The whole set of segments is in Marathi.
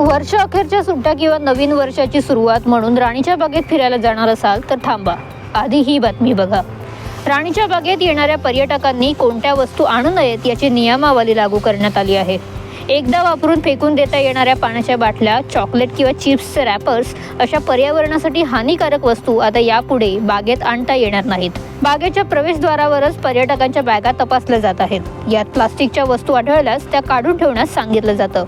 वर्ष अखेरच्या सुट्ट्या किंवा नवीन वर्षाची सुरुवात म्हणून राणीच्या बागेत फिरायला जाणार असाल तर थांबा. आधी ही बातमी बघा. राणीच्या बागेत येणाऱ्या पर्यटकांनी कोणत्या वस्तू आणू नयेत याची नियमावली लागू करण्यात आली आहे. एकदा वापरून फेकून देता येणाऱ्या पाण्याच्या बाटल्या चॉकलेट किंवा चिप्सचे रॅपर्स अशा पर्यावरणासाठी हानिकारक वस्तू आता यापुढे बागेत आणता येणार नाहीत. बागेच्या प्रवेशद्वारावरच पर्यटकांच्या बॅगा तपासल्या जात आहेत. यात प्लास्टिकच्या वस्तू आढळल्यास त्या काढून ठेवण्यास सांगितलं जातं.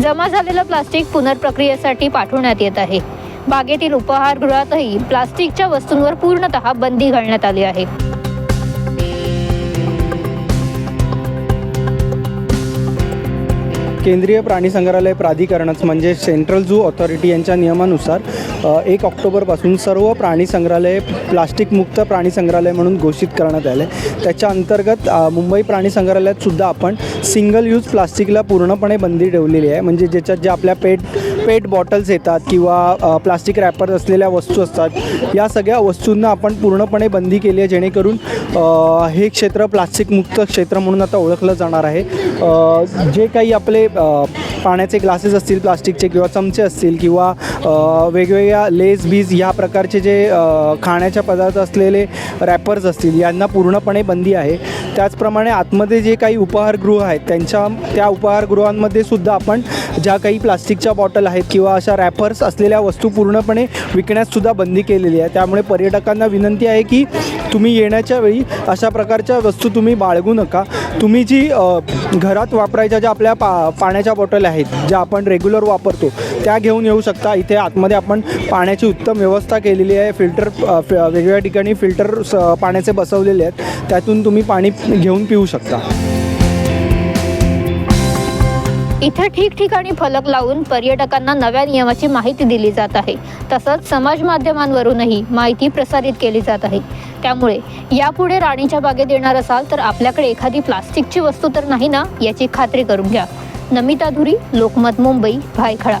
जमा झालेलं प्लास्टिक पुनर्प्रक्रियेसाठी पाठवण्यात येत आहे. बागेतील उपहारगृहातही प्लास्टिकच्या वस्तूंवर पूर्णतः बंदी घालण्यात आली आहे. केंद्रीय प्राणी संग्रहालय प्राधिकरणच म्हणजे सेंट्रल झू ऑथॉरिटी यांच्या नियमानुसार एक ऑक्टोबरपासून सर्व प्राणी संग्रहालय प्लास्टिकमुक्त प्राणी संग्रहालय म्हणून घोषित करण्यात आले. त्याच्या अंतर्गत मुंबई प्राणी संग्रहालयात सुद्धा आपण सिंगल यूज प्लास्टिकला पूर्णपणे बंदी ठेवलेली आहे. म्हणजे ज्याच्यात जे आपल्या पेट पेट बॉटल्स येतात किंवा प्लास्टिक रॅपर असलेल्या वस्तू असतात या सगळ्या वस्तूंना आपण पूर्णपणे बंदी केली आहे जेणेकरून हे क्षेत्र प्लास्टिकमुक्त क्षेत्र म्हणून आता ओळखलं जाणार आहे. जे काही आपले पाण्याचे ग्लासेस असतील प्लास्टिकचे किंवा चमचे असतील किंवा वेगवेगळ्या लेस बीज या प्रकारचे जे खाण्याच्या पदार्थ असलेले रॅपर्स असतील यांना पूर्णपणे बंदी आहे. त्याचप्रमाणे आतमध्ये जे काही उपहारगृह आहेत त्यांच्या त्या उपहारगृहांमध्ये सुद्धा आपण ज्या काही प्लास्टिकच्या बॉटल आहेत किंवा अशा रॅपर्स असलेल्या वस्तू पूर्णपणे विकण्याससुद्धा बंदी केलेली आहे. त्यामुळे पर्यटकांना विनंती आहे की तुम्ही येण्याच्या वेळी अशा प्रकारच्या वस्तू तुम्ही बाळगू नका. तुम्ही जी घरात वापरायच्या ज्या आपल्या पा पाण्याच्या बॉटल आहेत आहेत ज्या आपण रेग्युलर वापरतो त्या घेऊन येऊ शकता. इथे आतमध्ये आपण पाण्याची उत्तम व्यवस्था केलेली आहे. फिल्टर वेगवेगळ्या ठिकाणी फिल्टर स- पाण्याचे बसवलेले आहेत. त्यातून तुम्ही पाणी घेऊन पिऊ शकता. इथे ठिकठिकाणी फलक लावून पर्यटकांना नव्या नियमाची माहिती दिली जात आहे. तसंच समाज माध्यमांवरूनही माहिती प्रसारित केली जात आहे. त्यामुळे यापुढे राणीच्या बागेत येणार असाल तर आपल्याकडे एखादी प्लास्टिकची वस्तू तर नाही ना? याची खात्री करून घ्या. नमिता धुरी लोकमत मुंबई भायखळा.